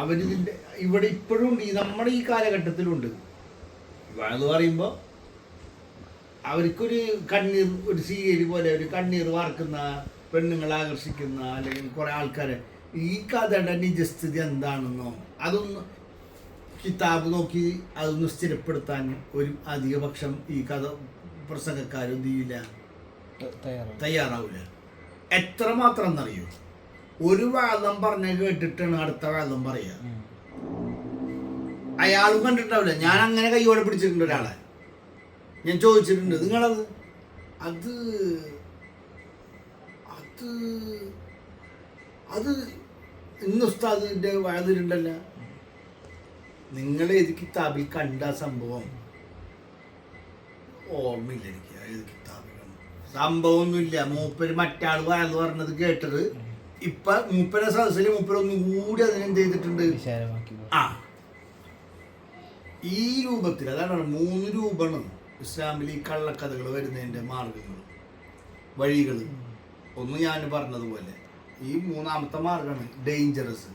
അവരിതിന്റെ ഇവിടെ ഇപ്പോഴും ഉണ്ട് ഈ നമ്മുടെ ഈ കാലഘട്ടത്തിലുണ്ട്. എന്ന് പറയുമ്പോൾ അവർക്കൊരു കണ്ണീർ ഒരു സീരിയൽ പോലെ ഒരു കണ്ണീർ വാർക്കുന്ന പെണ്ണുങ്ങളെ ആകർഷിക്കുന്ന അല്ലെങ്കിൽ കുറെ ആൾക്കാരെ. ഈ കഥയുടെ നിജസ്ഥിതി എന്താണെന്നോ അതൊന്ന് കിതാബ് നോക്കി അതൊന്ന് സ്ഥിരപ്പെടുത്താൻ ഒരു അധികപക്ഷം ഈ കഥ പ്രസംഗക്കാരും ചെയ്യില്ല എത്ര തയ്യാറാവില്ല എത്രമാത്രം എന്നറിയോ? ഒരു വാദം പറഞ്ഞ കേട്ടിട്ടാണ് അടുത്ത വാദം പറയുക അയാളും കണ്ടിട്ടാവില്ല ഞാൻ അങ്ങനെ കൈയോടെ പിടിച്ചിട്ടുണ്ട് ഒരാളെ. ഞാൻ ചോദിച്ചിട്ടുണ്ട് നിങ്ങളത്? അത് അത് അത് ഇന്ന് ഉസ്താദിന്റെ വഴതിരുണ്ടല്ല നിങ്ങൾ ഏത് കിതാബിൽ കണ്ട സംഭവം ഓർമ്മയില്ല എനിക്ക്. ഏത് കിതാബിൽ. സംഭവമൊന്നുമില്ല. മൂപ്പര് മറ്റാൾ വയന്ന് പറഞ്ഞത് കേട്ടത് ഇപ്പൊ മൂപ്പര സദസ്സിൽ മൂപ്പരൊന്നും കൂടി അതിനെന്ത് ചെയ്തിട്ടുണ്ട്? ആ. ഈ രൂപത്തിൽ അതാണ് മൂന്ന് രൂപമാണ് ഇസ്ലാമിൽ ഈ കള്ളക്കഥകൾ വരുന്നതിന്റെ മാർഗങ്ങൾ വഴികൾ ഒന്ന് ഞാൻ പറഞ്ഞതുപോലെ ഈ മൂന്നാമത്തെ മാർഗമാണ് ഡേഞ്ചറസ്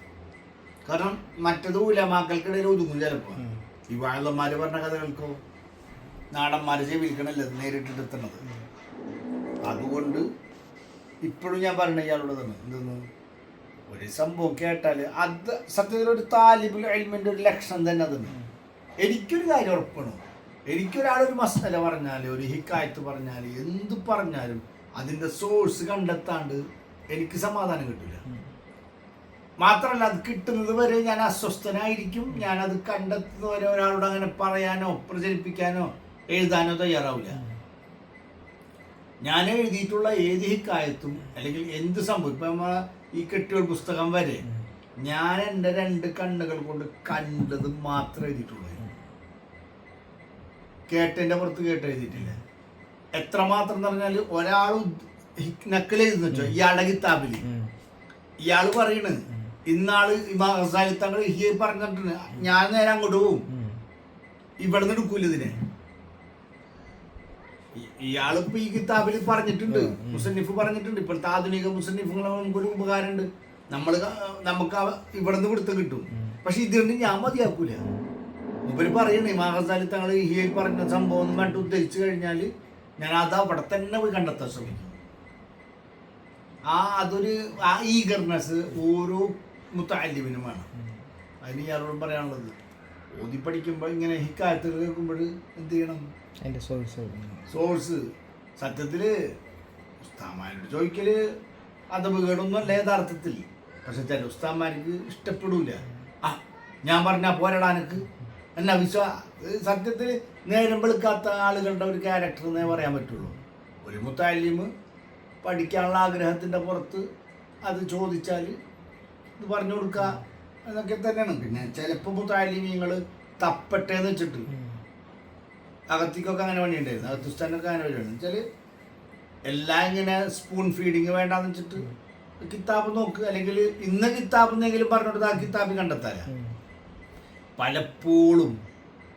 കാരണം മറ്റത് ഉലമാക്കൾക്കിടയിൽ ഒതുങ്ങും ചിലപ്പോൾ ഈ വാഴന്മാര് പറഞ്ഞ കഥകൾക്കോ നാടന്മാര് ചെവിക്കണല്ലോ നേരിട്ടെടുത്തണത് അതുകൊണ്ട് ഇപ്പോഴും ഞാൻ പറഞ്ഞ ഇയാളോട് തന്നെ എന്തെന്ന്? ഒരു സംഭവം കേട്ടാൽ അത് സത്യത്തിൽ ഒരു താലിബുൽ എൽമെന്റ് ഒരു ലക്ഷണം തന്നെ അതാണ്. എനിക്കൊരു കാര്യം ഉറപ്പാണ്. എനിക്കൊരാളൊരു മസല പറഞ്ഞാൽ ഒരു ഹിക്കായത്ത് പറഞ്ഞാൽ എന്ത് പറഞ്ഞാലും അതിന്റെ സോഴ്സ് കണ്ടെത്താണ്ട് എനിക്ക് സമാധാനം കിട്ടില്ല മാത്രമല്ല അത് കിട്ടുന്നത് വരെ ഞാൻ അസ്വസ്ഥനായിരിക്കും. ഞാൻ അത് കണ്ടെത്തുന്നത് വരെ ഒരാളോട് അങ്ങനെ പറയാനോ പ്രചരിപ്പിക്കാനോ എഴുതാനോ തയ്യാറാവില്ല ഞാൻ എഴുതിയിട്ടുള്ള ഏത് ഹിക്കായത്തും അല്ലെങ്കിൽ എന്ത് സംഭവം? ഇപ്പം നമ്മ ഈ കെട്ടിയ പുസ്തകം വരെ ഞാൻ എന്റെ രണ്ട് കണ്ണുകൾ കൊണ്ട് കണ്ടത് മാത്രം എഴുതിയിട്ടുള്ളൂ. കേട്ടതിന്റെ പുറത്ത് കേട്ട് എഴുതിയിട്ടില്ല. എത്രമാത്രം എന്ന് പറഞ്ഞാൽ ഒരാൾ നക്കൽ എഴുതുന്ന വെച്ചോ ഇയാളുടെ കിതാബിൽ. ഇയാൾ പറയണ് ഇന്നാൾ തങ്ങൾ ഈ പറഞ്ഞിട്ടുണ്ട്. ഞാൻ നേരെ അങ്ങോട്ട് പോവും. ഇവിടെ നിന്ന് എടുക്കൂല ഇതിനെ. ഇയാളിപ്പോ ഈ കിതാബിൽ പറഞ്ഞിട്ടുണ്ട്. മുസന്നിഫ് പറഞ്ഞിട്ടുണ്ട്. ഇപ്പോഴത്തെ ആധുനിക മുസന്നിഫുകളെ നമുക്കൊരു ഒരു ഉപകാരമുണ്ട് നമ്മൾ നമുക്ക് ഇവിടെ ഇവിടുന്ന് പിടുത്തം കിട്ടും. പക്ഷെ ഇതുകൊണ്ട് ഞാൻ മതിയാക്കൂല. ഇവർ പറയണേ മഹാസാലി തങ്ങൾ ഈ പറഞ്ഞ സംഭവം ഒന്നും വേണ്ട ഉദ്ധരിച്ചു കഴിഞ്ഞാൽ ഞാൻ അത് അവിടെ തന്നെ പോയി കണ്ടെത്താൻ ശ്രമിക്കും. ആ അതൊരു ആ ഈഗർനെസ് ഓരോ മുത്താലിമിനും വേണം. അതിന് ഇയാളോട് പറയാനുള്ളത്. ഓതി പഠിക്കുമ്പോൾ ഇങ്ങനെ ഹിക്കായത്തുകൾ കേൾക്കുമ്പോൾ എന്ത് ചെയ്യണം? അതിന്റെ സോഴ്സ് സോഴ്സ് സത്യത്തിൽ ഉസ്താമാരോട് ചോദിക്കൽ അതപകേടൊന്നും അല്ല യഥാർത്ഥത്തിൽ. പക്ഷെ ചില ഉസ്താമാർക്ക് ഇഷ്ടപ്പെടൂല. ആ ഞാൻ പറഞ്ഞ പോരടാ എനിക്ക് എന്നാ വിശ്വാ സത്യത്തിൽ നേരം വെളുക്കാത്ത ആളുകളുടെ ഒരു ക്യാരക്ടർ എന്നേ പറയാൻ പറ്റുള്ളൂ. ഒരു മുത്താലിമ് പഠിക്കാനുള്ള ആഗ്രഹത്തിന്റെ പുറത്ത് അത് ചോദിച്ചാൽ ഇത് പറഞ്ഞു കൊടുക്കുക എന്നൊക്കെ തന്നെയാണ്. പിന്നെ ചിലപ്പോൾ താലി തപ്പട്ടെ തപ്പട്ടേന്ന് വെച്ചിട്ട് അകത്തേക്കൊക്കെ അങ്ങനെ പണിയുണ്ടായിരുന്നു. അകത്തുസ്ഥാനൊക്കെ അങ്ങനെ വരുവാണ് വെച്ചാൽ എല്ലാം ഇങ്ങനെ സ്പൂൺ ഫീഡിങ് വേണ്ടാന്ന് വെച്ചിട്ട് കിതാബ് നോക്ക്. അല്ലെങ്കിൽ ഇന്ന് കിതാബ് എന്നെങ്കിലും പറഞ്ഞിട്ട് ആ കിതാബ് കണ്ടെത്താല പലപ്പോഴും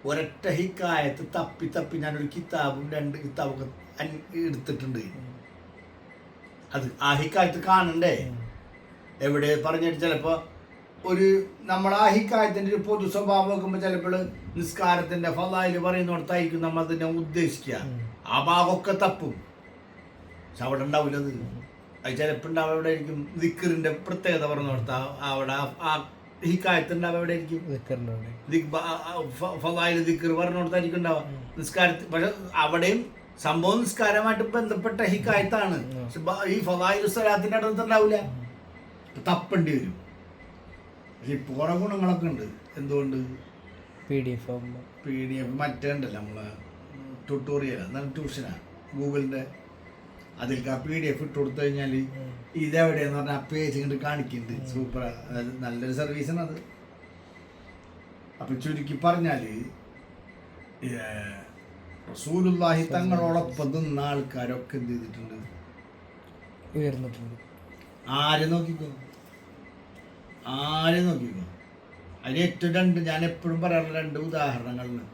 ഒരൊറ്റ ഹിക്കായത്ത് തപ്പി തപ്പി ഞാനൊരു കിതാബും രണ്ട് കിതാബൊക്കെ എടുത്തിട്ടുണ്ട്. അത് ആ ഹിക്കായത്ത് കാണണ്ടേ? എവിടെ പറഞ്ഞിട്ട് ചിലപ്പോൾ ഒരു നമ്മൾ ആ ഹിക്കായത്തിന്റെ ഒരു പൊതു സ്വഭാവം നോക്കുമ്പോൾ ചിലപ്പോൾ നിസ്കാരത്തിന്റെ ഫലായിൽ പറയുന്നിടത്തായിരിക്കും നമ്മൾ അതിനെ ഉദ്ദേശിക്കുക ആ ഭാഗമൊക്കെ തപ്പും. പക്ഷെ അവിടെ ഉണ്ടാവില്ല അത്. അത് ചിലപ്പോൾ എവിടെ ആയിരിക്കും ദിക്കറിന്റെ പ്രത്യേകത അവിടെ ആ- ഹിക്കായത്തിന്റെ എവിടെ ആയിരിക്കും ഫലായിൽ ദിക്കർ പറഞ്ഞിടത്തായിരിക്കും ഉണ്ടാവുക. നിസ്കാരത്തിൽ പക്ഷെ അവിടെയും സംഭവം നിസ്കാരമായിട്ട് ബന്ധപ്പെട്ട ഹിക്കായത്താണ്. ഈ ഫലായിൽ സ്വലാത്തിന്റെ അടുത്ത് ഉണ്ടാവില്ല തപ്പേണ്ടി വരും. പക്ഷെ ഇപ്പോൾ കുറെ ഗുണങ്ങളൊക്കെ ഉണ്ട്. എന്തുകൊണ്ട്? പി ഡി എഫ് ആകുമ്പോൾ പി ഡി എഫ് മറ്റേ ഉണ്ടല്ലോ നമ്മളെ ട്യൂട്ടോറിയൽ എന്നാലും ട്യൂഷനാണ് ഗൂഗിളിന്റെ അതിലേക്ക് ആ പി ഡി എഫ് ഇട്ട് കൊടുത്തു കഴിഞ്ഞാൽ ഇതെവിടെയെന്ന് പറഞ്ഞാൽ ആ പേജ് കണ്ട് കാണിക്കുന്നുണ്ട് സൂപ്പർ അതായത് നല്ലൊരു സർവീസാണ് അത്. അപ്പം ചുരുക്കി പറഞ്ഞാൽ റസൂലുള്ളാഹി തങ്ങളോടൊപ്പം നിന്ന ആൾക്കാരൊക്കെ എന്ത് ചെയ്തിട്ടുണ്ട്? ഉയർന്നിട്ടുണ്ട്. ആരെ നോക്കിക്കോ? ആരെ നോക്കിക്കോ? അതിന് ഏറ്റവും രണ്ട് ഞാൻ എപ്പോഴും പറയാറുള്ള രണ്ട് ഉദാഹരണങ്ങളാണ്.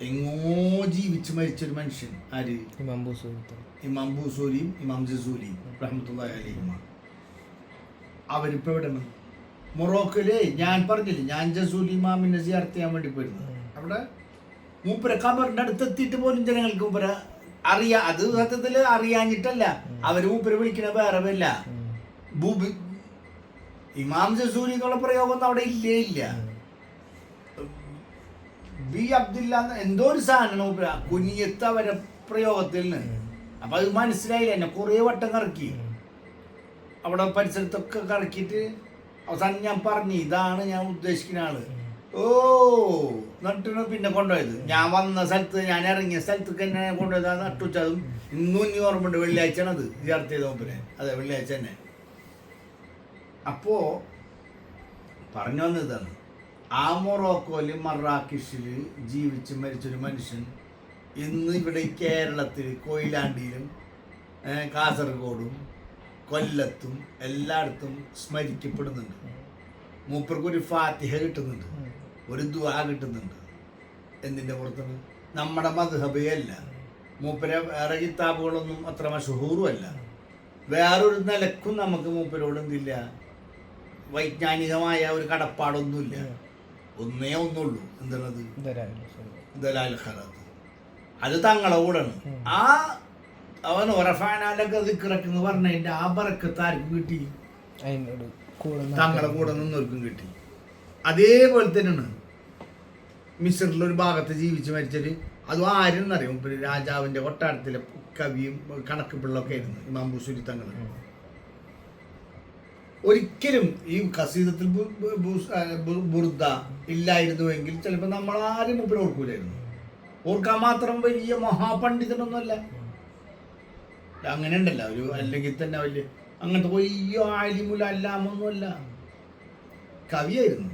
എങ്ങോ ജീവിച്ച് മരിച്ചൊരു മനുഷ്യൻ ആര്? ഇമാം ബൂസൂരി ഇമാം ബൂസൂരിയും ഇമാം ജസൂരിയും റഹ്മത്തുള്ളാഹി അലൈഹിമ. അവരിപ്പോൾ എവിടെയാണ്? മൊറോക്കോയിൽ ഞാൻ പറഞ്ഞില്ലേ ഞാൻ ജസൂലി മാമിനെ സിയാർത്ത് ചെയ്യാൻ വേണ്ടി പോയിരുന്നു. അവിടെ മൂപ്പര കബറിന്റെ അടുത്ത് എത്തിയിട്ട് പോലും ജനങ്ങൾക്ക് മൂപ്പര അറിയാ അത് സത്യത്തിൽ അറിയാഞ്ഞിട്ടല്ല. അവർ മൂപ്പര വിളിക്കണ വേറെ വല്ല ഇമാം ജസൂരിക്കുള്ള എന്നുള്ള പ്രയോഗം ഒന്നും അവിടെ ഇല്ലേ ഇല്ല. ബി അബ്ദുല്ല എന്തോ ഒരു സാധനം കുനിയത്ത് അവരെ പ്രയോഗത്തിൽ നിന്ന്. അപ്പൊ അത് മനസ്സിലായില്ല. എന്നെ കുറേ വട്ടം കറക്കി. അവിടെ പരിസരത്തൊക്കെ കറക്കിയിട്ട് അവസാനം ഞാൻ പറഞ്ഞു ഇതാണ് ഞാൻ ഉദ്ദേശിക്കുന്ന ആൾ. ഓ നട്ടിന് പിന്നെ കൊണ്ടുപോയത്. ഞാൻ വന്ന സ്ഥലത്ത് ഞാൻ ഇറങ്ങിയ സ്ഥലത്തേക്ക് തന്നെ കൊണ്ടുപോയത് നട്ടുച്ചതും ഇന്നും ഇനി ഓർമ്മയുണ്ട് വെള്ളിയാഴ്ചയാണ് അത് ചേർത്ത് ചെയ്ത മുമ്പിനെ അതെ വെള്ളിയാഴ്ച തന്നെ. അപ്പോ പറഞ്ഞു വന്നതാണ് ആ മൊറോക്കോയിൽ മറാക്കിഷിൽ ജീവിച്ച് മരിച്ചൊരു മനുഷ്യൻ ഇന്ന് ഇവിടെ കേരളത്തിൽ കൊയിലാണ്ടിയിലും കാസർഗോഡും കൊല്ലത്തും എല്ലായിടത്തും സ്മരിക്കപ്പെടുന്നുണ്ട്. മൂപ്പർക്ക് ഒരു ഫാത്തിഹ കിട്ടുന്നുണ്ട്. ഒരു ദുആ കിട്ടുന്നുണ്ട്. എന്തിന്റെ പുറത്താണ്? നമ്മുടെ മധുഹബയല്ല മൂപ്പരെ വേറെ കിതാബുകളൊന്നും അത്ര മഷഹൂറുമല്ല വേറൊരു നിലക്കും നമുക്ക് മൂപ്പരോട് എന്തില്ല? വൈജ്ഞാനികമായ ഒരു കടപ്പാടൊന്നുമില്ല. ഒന്നേ ഒന്നുള്ളൂ. എന്തുള്ളത്. ദലാൽ ഖറാത്ത് അത് തങ്ങളെ കൂടെയാണ്. ആ അവൻ ഒറഫാനാലൊക്കെ ദിക്റക്കെന്ന് പറഞ്ഞതിന്റെ ആ ബറക്കത്ത് ആർക്കും കിട്ടി. തങ്ങളെ കൂടെ നിന്നവർക്കും കിട്ടി. അതേപോലെ തന്നെയാണ്. മിസറിൽ ഒരു ഭാഗത്ത് ജീവിച്ച് മരിച്ചത് അതും ആരെന്നറിയാം? അറിയും രാജാവിന്റെ കൊട്ടാരത്തിലെ കവിയും കണക്ക് പിള്ളൊക്കെ ആയിരുന്നു. ഇമാം ബുസൂരി തങ്ങൾ ഒരിക്കലും ഈ കസീദത്തിൽ ബുർദ ഇല്ലായിരുന്നുവെങ്കിൽ ചിലപ്പോൾ നമ്മൾ ആരും മുമ്പിൽ ഓർക്കൂലായിരുന്നു. ഓർക്കാൻ മാത്രം വലിയ മഹാപണ്ഡിതനൊന്നുമല്ല. അങ്ങനെ ഒരു അല്ലെങ്കിൽ തന്നെ വലിയ അങ്ങനത്തെ വലിയ ആലിമുല അല്ലാമൊന്നുമല്ല. കവിയായിരുന്നു.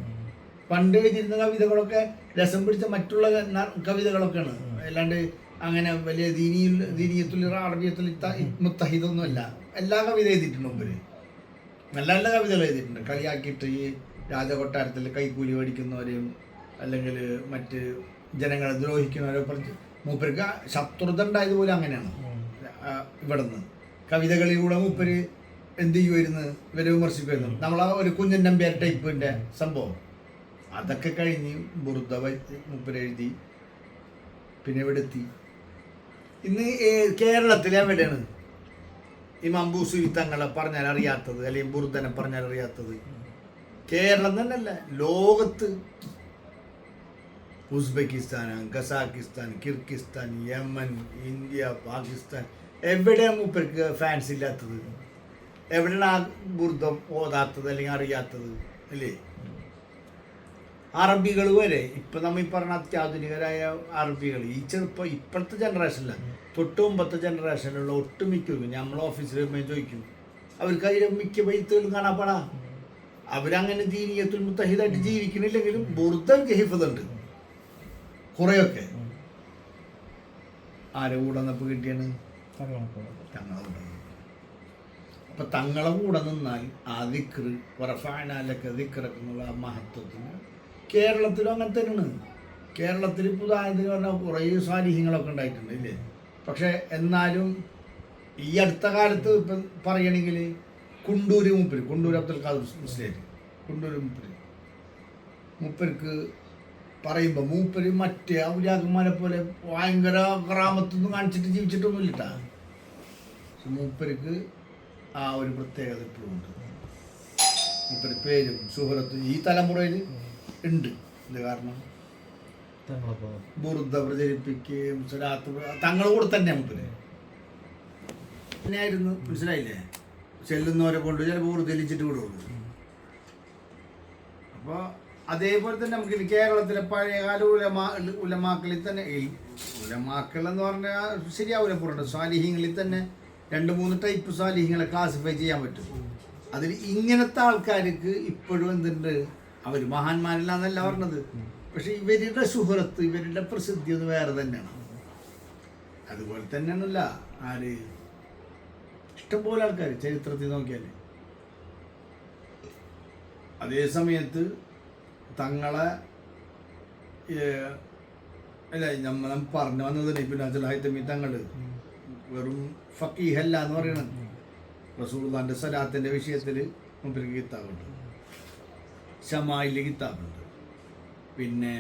പണ്ട് എഴുതിയിരുന്ന കവിതകളൊക്കെ രസം പിടിച്ച മറ്റുള്ള കവിതകളൊക്കെയാണ്. അല്ലാണ്ട് അങ്ങനെ വലിയ ദീനിയിൽ ദീനീയത്തുൽ അറബിയത്തുൽ മുത്തഹിദൊന്നുമല്ല. എല്ലാ കവിത എഴുതിയിട്ടുണ്ട് മുമ്പിൽ നല്ല നല്ല കവിതകൾ എഴുതിയിട്ടുണ്ട്. കളിയാക്കിയിട്ട് ഈ രാജകൊട്ടാരത്തിൽ കൈക്കൂലി മേടിക്കുന്നവരെയും അല്ലെങ്കിൽ മറ്റ് ജനങ്ങളെ ദ്രോഹിക്കുന്നവരെ കുറച്ച് മൂപ്പർക്ക് ശത്രുത ഉണ്ടായതുപോലെ അങ്ങനെയാണ്. ഇവിടുന്ന്. കവിതകളിലൂടെ മൂപ്പര് എന്ത് ചെയ്യുമായിരുന്നു ഇവരെ വിമർശിക്കുമായിരുന്നു നമ്മളാ ഒരു കുഞ്ഞൻ നമ്പ്യാർ ടൈപ്പിന്റെ സംഭവം. അതൊക്കെ കഴിഞ്ഞ് മൂപ്പര് മൂപ്പരെഴുതി പിന്നെ ഇവിടെ എത്തി ഇന്ന് കേരളത്തിൽ എവിടെയാണ്? ഈ മമ്പൂസുരി തങ്ങളെ പറഞ്ഞാൽ അറിയാത്തത് അല്ലെങ്കിൽ ബുർദനെ പറഞ്ഞാൽ അറിയാത്തത്. കേരളം തന്നെയല്ല ലോകത്ത്. Uzbekistan Kazakhstan Kyrgyzstan Yemen India Pakistan. എവിടെയാണ് മൂപ്പർക്ക് ഫാൻസ് ഇല്ലാത്തത്? എവിടെയാണ് ആ ബുർദം ഓതാത്തത് അല്ലെങ്കിൽ അറിയാത്തത്? അല്ലേ? അറബികൾ വരെ ഇപ്പം നമ്മൾ ഈ പറഞ്ഞ അത്യാധുനികരായ അറബികൾ ഈ ചെറുപ്പം ഇപ്പോഴത്തെ ജനറേഷനില്ല തൊട്ട് മുമ്പത്തെ ജനറേഷനിലുള്ള ഒട്ടുമിക്കവർക്കും നമ്മൾ ഓഫീസിൽ വരുമ്പോൾ ചോദിക്കും അവർക്ക് അതിലെ മിക്ക ബൈത്തുകളും കാണാപ്പാടാ? അവരങ്ങനെ ദീനീയത്തിൽ മുത്തഹിദായിട്ട് ജീവിക്കണില്ലെങ്കിലും ബുർദം ഗഹിഫതുണ്ട് കുറേയൊക്കെ. ആരെ കൂടെ നിന്നപ്പോൾ കിട്ടിയാണ്? അപ്പൊ തങ്ങളെ കൂടെ നിന്നാൽ ആ ദിക്ർ വറഫാനാലൊക്കെ ദിക്റൊക്കെ എന്നുള്ള ആ മഹത്വത്തിന് കേരളത്തിലും അങ്ങനെ തന്നെയാണ്. കേരളത്തിൽ പുതായതിന് പറഞ്ഞാൽ കുറേ സാന്നിഹ്യങ്ങളൊക്കെ ഉണ്ടായിട്ടുണ്ട് ഇല്ലേ? പക്ഷെ എന്നാലും ഈ അടുത്ത കാലത്ത് ഇപ്പം പറയണമെങ്കിൽ കുണ്ടൂര് മൂപ്പര് കുണ്ടൂർ അബ്ദുൽ ഖാദർ മുസ്ലിം കുണ്ടൂര് മൂപ്പര്. മുപ്പർക്ക് പറയുമ്പോൾ മൂപ്പര് മറ്റേ ഔലിയാക്കന്മാരെ പോലെ ഭയങ്കര ഗ്രാമത്തൊന്നും കാണിച്ചിട്ട് ജീവിച്ചിട്ടൊന്നുമില്ല ട്ടാ. പക്ഷെ മൂപ്പർക്ക് ആ ഒരു പ്രത്യേകത ഇപ്പോഴും ഉണ്ട്. മൂപ്പര് പേരും സുഹൃത്തും ഈ തലമുറയിൽ ഉണ്ട്. ഇത് കാരണം? തങ്ങളെ ബുറുദ പ്രചരിപ്പിക്കുകയും പ്ര- കൂടെ തന്നെ മുമ്പിൽ. തന്നെയായിരുന്നു മനസ്സിലായില്ലേ? ചെല്ലുന്നവരെ കൊണ്ട് ചിലപ്പോൾ ബുറുദലിച്ചിട്ട് വിടുള്ളൂ. അപ്പോൾ അതേപോലെ തന്നെ നമുക്ക് കേരളത്തിലെ പഴയകാല ഉലമാ ഉലമാക്കളിൽ തന്നെ ഉലമാക്കൾ എന്ന് പറഞ്ഞാൽ ശരിയാവില്ല പുറണ്ട് സ്വാലിഹ്യങ്ങളിൽ തന്നെ രണ്ട് മൂന്ന് ടൈപ്പ് സ്വാലിഹ്യങ്ങളെ ക്ലാസിഫൈ ചെയ്യാൻ പറ്റും. അതിൽ ഇങ്ങനത്തെ ആൾക്കാർക്ക് ഇപ്പോഴും എന്തുണ്ട്? അവർ മഹാന്മാരില്ല എന്നല്ല പറഞ്ഞത്. പക്ഷെ ഇവരുടെ സുഹൃത്ത് ഇവരുടെ പ്രസിദ്ധി ഒന്ന് വേറെ തന്നെയാണ്. അതുപോലെ തന്നെയാണല്ല ആര്? ഇഷ്ടംപോലെ ആൾക്കാർ ചരിത്രത്തിൽ നോക്കിയാൽ അതേ സമയത്ത് തങ്ങളെ അല്ല നമ്മൾ പറഞ്ഞു വന്നത് പിന്നെ നജലാഹിത്തമി തങ്ങൾ വെറും ഫക്കീഹല്ല എന്ന് പറയണത്. റസൂൽദാന്റെ സലാത്തിന്റെ വിഷയത്തിൽ മുമ്പിലേക്ക് കിത്താബുണ്ട് ഷമായിലെ കിതാബുണ്ട് പിന്നെ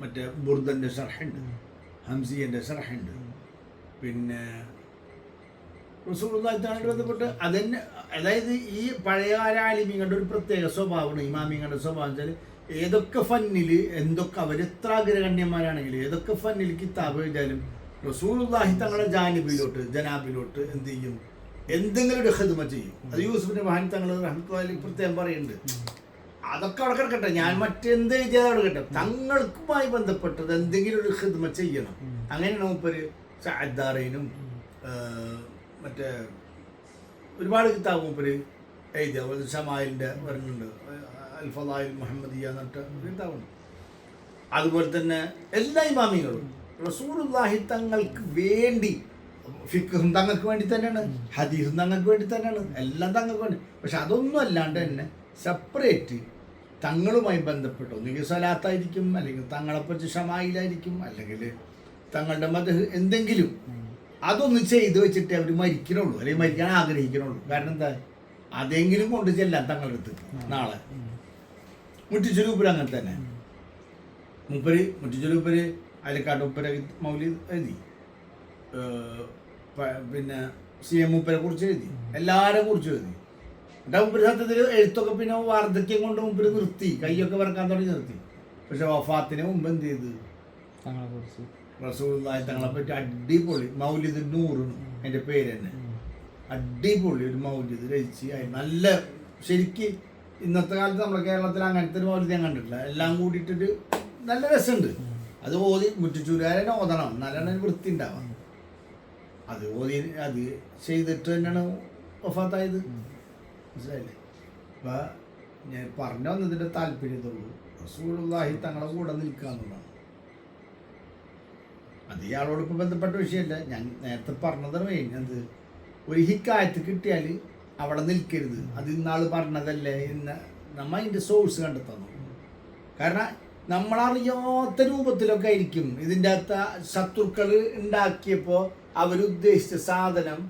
മറ്റേ ബുർദന്റെ ഷർഹുണ്ട് ഹംസിയന്റെ ഷർഹുണ്ട് പിന്നെ റസൂലുള്ളാഹിത്തായിട്ട് ബന്ധപ്പെട്ട് അതന്നെ അതായത് ഈ പഴയകാല ആലിമീങ്ങളുടെ ഒരു പ്രത്യേക സ്വഭാവമാണ് ഇമാമിങ്ങളുടെ സ്വഭാവം വെച്ചാൽ ഏതൊക്കെ ഫന്നിൽ എന്തൊക്കെ അവരെത്ര അഗ്രഗണ്യന്മാരാണെങ്കിലും ഏതൊക്കെ ഫന്നിൽ കിതാബ് എഴുതിയാലും റസൂലുള്ളാഹി തങ്ങളുടെ ജാനിബിലോട്ട് ജനാബിലോട്ട് എന്ത് ചെയ്യും? എന്തെങ്കിലും ഒരു ഹിദ്മ ചെയ്യും. അത് യൂസുഫിന്റെ മഹാൻ തങ്ങൾ പ്രത്യേകം പറയുന്നുണ്ട്. അതൊക്കെ അവിടെ കിടക്കട്ടെ. ഞാൻ മറ്റെന്ത് ചെയ്താൽ അവിടെ കിട്ടും തങ്ങൾക്കുമായി ബന്ധപ്പെട്ടത് എന്തെങ്കിലും ഒരു ഹിദ്മ ചെയ്യണം. അങ്ങനെയാണ് മൂപ്പര് സാദ്ദാറേനും മറ്റേ ഒരുപാട് കിതാബ് മൂപ്പര് എഴുതിയ. അതുപോലെ ഷമായിലിന്റെ വരുന്നുണ്ട് അൽഫലായിൽ മുഹമ്മദിയ എന്നിട്ട് കിതാബുണ്ട്. അതുപോലെ തന്നെ എല്ലാ ഇമാമികളും റസൂലുള്ളാഹി തങ്ങൾക്ക് വേണ്ടി ഫിഖും തങ്ങൾക്ക് വേണ്ടി തന്നെയാണ് ഹദീസും തങ്ങൾക്ക് വേണ്ടി തന്നെയാണ് എല്ലാം തങ്ങൾക്ക് വേണ്ടി. പക്ഷെ അതൊന്നും അല്ലാണ്ട് തന്നെ സെപ്പറേറ്റ് തങ്ങളുമായി ബന്ധപ്പെട്ട്? ഒന്നുകിൽ സലാത്തായിരിക്കും അല്ലെങ്കിൽ തങ്ങളെപ്പറ്റി ഷമായിലായിരിക്കും അല്ലെങ്കിൽ തങ്ങളുടെ മത എന്തെങ്കിലും. അതൊന്ന് ചെയ്തു വെച്ചിട്ട് അവർ മരിക്കണുള്ളൂ അല്ലെങ്കിൽ മരിക്കാൻ ആഗ്രഹിക്കണുള്ളൂ. കാരണം എന്താ? അതെങ്കിലും കൊണ്ട് ചെല്ലാം തങ്ങളുടെ അടുത്ത് നാളെ മുറ്റിച്ചുരൂപ്പര് അങ്ങനെ തന്നെ. മുപ്പര് മുറ്റിച്ചുരൂപ്പര് അലക്കാട്ട് ഉപ്പര മൗലി എഴുതി. പിന്നെ സി എം ഉപ്പരെ കുറിച്ച് എഴുതി. എല്ലാരെ കുറിച്ച് എഴുതി. എന്നിട്ട് മുമ്പ് സത്യത്തിൽ എഴുത്തൊക്കെ പിന്നെ വാർദ്ധക്യം കൊണ്ട് മുമ്പിൽ നിർത്തി. കൈയൊക്കെ വറക്കാൻ തുടങ്ങി നിർത്തി. പക്ഷെ വഫാത്തിന് മുമ്പ് എന്ത് ചെയ്ത്? തങ്ങളെ പറ്റി അടിപൊളി. മൗലിദ് നൂറും അതിന്റെ പേര് തന്നെ. അടിപൊളി ഒരു മൗലിദ് രചിച്ച് നല്ല ശരിക്ക് ഇന്നത്തെ കാലത്ത് നമ്മുടെ കേരളത്തിൽ അങ്ങനത്തെ ഒരു മൗലിദ് ഞാൻ കണ്ടിട്ടില്ല. എല്ലാം കൂടിയിട്ടൊരു നല്ല രസമുണ്ട്. അത് ഓതി മുറ്റിച്ചൂരുകാരനെ ഓതണം. എന്നാലാണ് അതിന് വൃത്തി ഉണ്ടാവാം. അത് ഓതി അത് ചെയ്തിട്ട് തന്നെയാണ് വഫാത്തായത്. മനസ്സിലായില്ലേ? അപ്പം ഞാൻ പറഞ്ഞു വന്നതിന്റെ താല്പര്യത്തുള്ളൂ റസൂലുള്ളാഹി തങ്ങളെ കൂടെ നിൽക്കുക എന്നുള്ളതാണ്. അത് ഇയാളോട് ഇപ്പം ബന്ധപ്പെട്ട വിഷയമല്ല. ഞാൻ നേരത്തെ പറഞ്ഞതാണ് കഴിഞ്ഞത് ഒരു ഹിക്കായത്ത് കിട്ടിയാൽ അവിടെ നിൽക്കരുത്. അത് ഇന്നാൾ പറഞ്ഞതല്ലേ ഇന്ന് നമ്മ അതിന്റെ സോഴ്സ് കണ്ടെത്തണം. കാരണം നമ്മളറിയാത്ത രൂപത്തിലൊക്കെ ആയിരിക്കും ഇതിന്റെ അകത്ത് ശത്രുക്കൾ ഉണ്ടാക്കിയപ്പോൾ അവരുദ്ദേശിച്ച സാധനം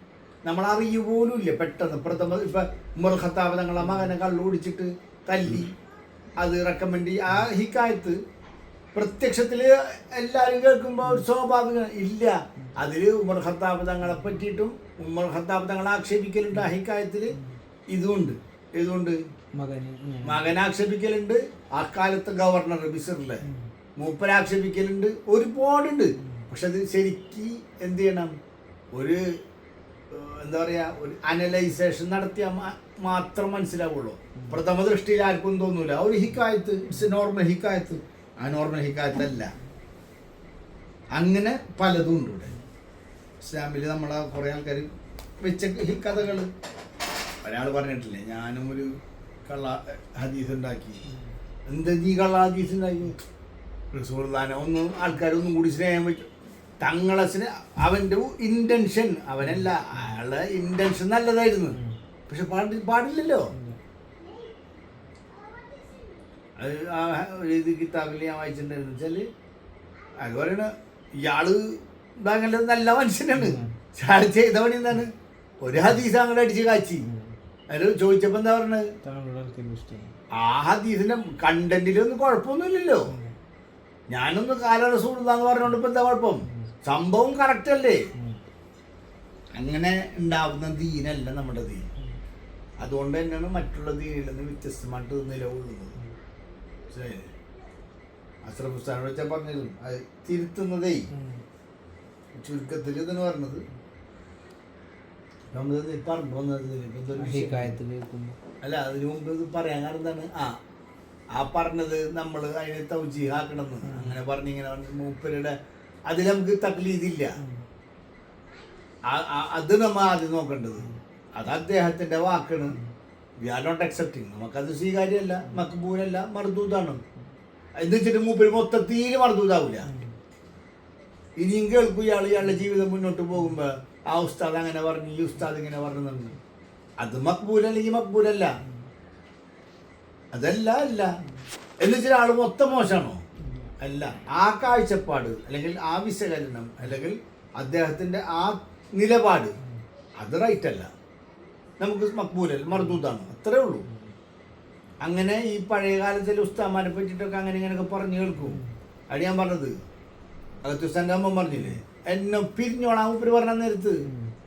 നമ്മൾ അറിയ പോലും ഇല്ല പെട്ടെന്ന് പ്രഥമ ഇപ്പൊ ഉമർ ഖത്താബ് തങ്ങളെ മകനെ കള്ളുപിടിച്ചിട്ട് തല്ലി. അത് റെക്കമെൻഡ് ആ ഹിക്കായത്ത് പ്രത്യക്ഷത്തിൽ എല്ലാവരും കേൾക്കുമ്പോൾ ഒരു സ്വാഭാവിക ഇല്ല. അതിൽ ഉമർ ഖത്താബ് തങ്ങളെ പറ്റിയിട്ടും ഉമർ ഖത്താബ് തങ്ങളെ ആക്ഷേപിക്കലുണ്ട് ആ ഹിക്കായത്തിൽ ഇതുണ്ട്. ഇതുണ്ട്. മകന്. മകൻ ആക്ഷേപിക്കലുണ്ട്. ആ കാലത്തെ ഗവർണർ ബിസറിലെ മൂപ്പര് ആക്ഷേപിക്കലുണ്ട്. ഒരുപാടുണ്ട്. പക്ഷെ അത് ശരിക്ക് എന്ത് ചെയ്യണം? ഒരു എന്താ പറയാ ഒരു അനലൈസേഷൻ നടത്തിയാൽ മാത്രം മനസ്സിലാവുള്ളൂ. പ്രഥമ ദൃഷ്ടിയിൽ ആർക്കും തോന്നൂല. ഒരു ഹിക്കായത്ത് ഇറ്റ്സ് നോർമൽ ഹിക്കായത്ത്. ആ നോർമൽ ഹിക്കായത്തല്ല. അങ്ങനെ പലതും ഉണ്ട് ഇവിടെ. ഇസ്ലാമിൽ നമ്മളെ കുറേ ആൾക്കാർ വെച്ച ഹിക്കഥകൾ കഥകൾ ഒരാൾ പറഞ്ഞിട്ടില്ലേ ഞാനും ഒരു കള്ള ഹദീസ് ഉണ്ടാക്കി. എന്താ നീ കള്ള ഹദീസ് ഉണ്ടാക്കി? റസൂർദാനെ ഒന്നും ആൾക്കാരൊന്നും കൂടി സ്നേഹം വെച്ചു തങ്ങളെ സ്നേഹ അവന്റെ ഇന്റൻഷൻ അവനല്ല അയാളുടെ ഇന്റൻഷൻ നല്ലതായിരുന്നു. പക്ഷെ പാടി പാടില്ലല്ലോ. അത് ആ ഇത് കിതാബിൽ ഞാൻ വായിച്ചിട്ടുണ്ടായിരുന്നു വെച്ചാൽ അത് പറയണ ഇയാൾ ഇതാകേണ്ടത് നല്ല മനുഷ്യനാണ്. ഇയാൾ ചെയ്ത പണി എന്താണ്? ഒരു ഹദീസ് അങ്ങോട്ട് അടിച്ച് കാച്ചി. അത് ചോദിച്ചപ്പോൾ എന്താ പറഞ്ഞത്? ആ ഹദീസിന്റെ കണ്ടന്റിലൊന്നും കുഴപ്പമൊന്നുമില്ലല്ലോ. ഞാനൊന്ന് കാല റസൂളെന്ന് പറഞ്ഞോണ്ട് ഇപ്പൊ എന്താ കുഴപ്പം? സംഭവം കറക്റ്റ് അല്ലേ? അങ്ങനെ ഉണ്ടാവുന്ന ദീനല്ല നമ്മുടെ ദീൻ. അതുകൊണ്ട് തന്നെയാണ് മറ്റുള്ള ദീനിൽ നിന്ന് വ്യത്യസ്തമായിട്ട് നിലകൊള്ളുന്നത്. മനസ്സിലായില്ലേ? അസ്രഫ് ഉസ്താനോട് വെച്ചാൽ പറഞ്ഞതും അത് തിരുത്തുന്നതേ. ചുരുക്കത്തിൽ ഇതെന്ന് പറഞ്ഞത്. നമ്മൾ പറഞ്ഞു വന്നത്? അല്ല അതിന് മുമ്പ് ഇത് പറയാൻ കാരണം എന്താണ്? ആ ആ പറഞ്ഞത് നമ്മൾ അതിനെ തൗജീഹാക്കണം അങ്ങനെ പറഞ്ഞിങ്ങനെ പറഞ്ഞ് മൂപ്പരുടെ അതിൽ നമുക്ക് തക്ലീതില്ല അത് നമ്മൾ ആദ്യം നോക്കേണ്ടത്. അത് അദ്ദേഹത്തിന്റെ വാക്കാണ്. വി ആർ നോട്ട് അക്സെപ്റ്റിങ് നമുക്കത് സ്വീകാര്യമല്ല. മക്ബൂലല്ല മർദൂതാണ് എന്ന് വെച്ചിട്ട് മൂപ്പര് മൊത്തത്തിൽ മർദൂതാവില്ല ഇനിയും കേൾക്കും ഇയാൾ ഇയാളുടെ ജീവിതം മുന്നോട്ട് പോകുമ്പോൾ ആ ഉസ്താദ് അങ്ങനെ പറഞ്ഞു ഈ ഉസ്താദ് ഇങ്ങനെ പറഞ്ഞു അത് മക്ബൂലല്ലെങ്കിൽ മക്ബൂലല്ല. അതല്ല അല്ല. എന്ന് വെച്ചാൽ ആൾ മൊത്തം മോശമാണോ? അല്ല ആ കാഴ്ചപ്പാട് അല്ലെങ്കിൽ ആ വിശകലനം അല്ലെങ്കിൽ അദ്ദേഹത്തിന്റെ ആ നിലപാട് അത് റൈറ്റ് അല്ല. നമുക്ക് മക്ബൂലല്ല മർദൂദാണ് അത്രേ ഉള്ളൂ. അങ്ങനെ ഈ പഴയ കാലത്തിൽ ഉസ്താമാരെ പറ്റിയിട്ടൊക്കെ അങ്ങനെ ഇങ്ങനെയൊക്കെ പറഞ്ഞു കേൾക്കും. അത് ഞാൻ പറഞ്ഞത് അകത്തുസ്താന്റെ അമ്മ പറഞ്ഞില്ലേ എന്നെ പിരിഞ്ഞോളാം ഉപ്പര് പറഞ്ഞ നേരത്ത്.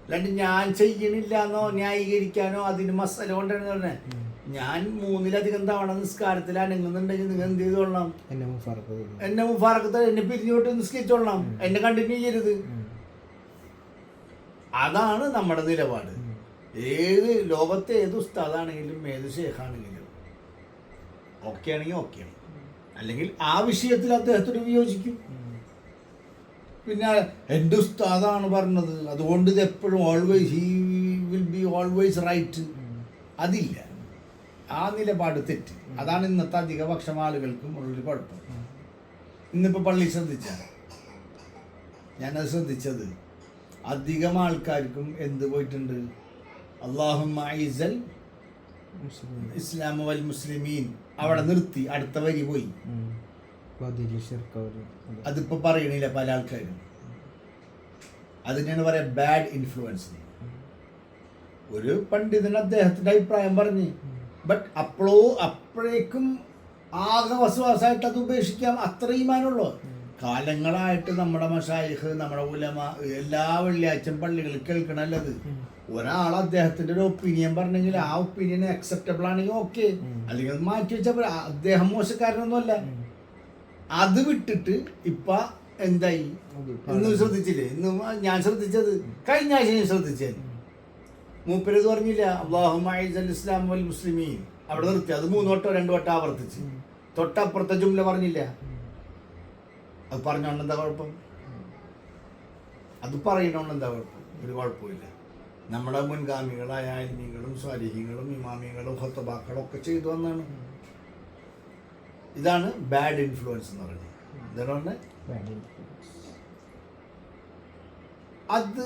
അല്ലാണ്ട് ഞാൻ ചെയ്യണില്ല എന്നോ ന്യായീകരിക്കാനോ അതിന് മസാല കൊണ്ടാണ് പറഞ്ഞത് ഞാൻ മൂന്നിലധികം തവണ നിസ്കാരത്തിൽ അനങ്ങുന്നുണ്ടെങ്കിൽ നിങ്ങൾ എന്ത് ചെയ്തോളണം എന്നെ എന്നെ മുഫാറക്കത്ത് എന്നെ പിരിഞ്ഞോട്ട് നിസ്കരിച്ചോളണം എന്നെ കണ്ടിന്യൂ ചെയ്യരുത്. അതാണ് നമ്മുടെ നിലപാട്. ഏത് ലോകത്തെ ഏത് ഉസ്താദാണെങ്കിലും ഏത് ഷേഖാണെങ്കിലും ഓക്കെ ആണെങ്കിൽ ഓക്കെ ആണ് അല്ലെങ്കിൽ ആ വിഷയത്തിൽ അദ്ദേഹത്തോട് വിയോജിക്കും. പിന്നെ എന്റെ ഉസ്താദാണ് പറഞ്ഞത് അതുകൊണ്ട് ഇത് എപ്പോഴും always he will be always right അതില്ല. ആ നിലപാട് തെറ്റ്. അതാണ് ഇന്നത്തെ അധികപക്ഷം ആളുകൾക്കും ഉള്ളൊരു കുഴപ്പം. ഇന്നിപ്പോൾ പള്ളി ശ്രദ്ധിച്ച ഞാനത് ശ്രദ്ധിച്ചത് അധികം ആൾക്കാർക്കും എന്ത് പോയിട്ടുണ്ട്? അള്ളാഹു ഐസൽ ഇസ്ലാം വൽ മുസ്ലിമീൻ. അവിടെ നിർത്തി അടുത്ത വരി പോയി. അതിപ്പോ പറയണില്ല പല ആൾക്കാരും. അതിനാണ് പറയാ ബാഡ് ഇൻഫ്ലുവൻസ് ഒരു പണ്ഡിതൻ അദ്ദേഹത്തിന്റെ അഭിപ്രായം പറഞ്ഞ്. ബട്ട് അപ്പോഴോ അപ്പോഴേക്കും ആകെ വസുവാസായിട്ട് അത് ഉപേക്ഷിക്കാം. അത്രയുമാനുള്ളൂ കാലങ്ങളായിട്ട് നമ്മുടെ മഷായിഹ് നമ്മുടെ ഉലമ എല്ലാ വെള്ളിയാഴ്ചയും പള്ളികളിൽ കേൾക്കണല്ലത്. ഒരാൾ അദ്ദേഹത്തിന്റെ ഒരു ഒപ്പീനിയൻ പറഞ്ഞെങ്കിൽ ആ ഒപ്പീനിയൻ അക്സെപ്റ്റബിൾ ആണെങ്കിൽ ഓക്കെ അല്ലെങ്കിൽ അത് മാറ്റി വെച്ചാൽ അദ്ദേഹം മോശക്കാരനൊന്നുമല്ല. അത് വിട്ടിട്ട് ഇപ്പൊ എന്തായി? ഇന്ന് ശ്രദ്ധിച്ചില്ലേ? ഇന്ന് ഞാൻ ശ്രദ്ധിച്ചത്. കഴിഞ്ഞ ആഴ്ച ഞാൻ ശ്രദ്ധിച്ചേ. മൂപ്പരത് പറഞ്ഞില്ല അള്ളാഹു ഇസ്ലാം വൽ മുസ്ലിമീൻ. അവിടെ നിർത്തി. അത് മൂന്നോട്ടോ രണ്ടു വട്ടം ആവർത്തിച്ച്. തൊട്ടപ്പുറത്തെ ജുംല പറഞ്ഞില്ല. അത് പറഞ്ഞോണ്ട് എന്താ കുഴപ്പം? അത് പറയണോണ്ട് എന്താ കുഴപ്പം? ഒരു കുഴപ്പമില്ല. നമ്മുടെ മുൻഗാമികളായ അലിമികളും സ്വാലിഹികളും ഇമാമികളും ഹൊത്തബാക്കളും ഒക്കെ ചെയ്തു വന്നാണ്. ഇതാണ് ബാഡ് ഇൻഫ്ലുവൻസ് എന്ന് പറയുന്നത്. എന്താണ് അത്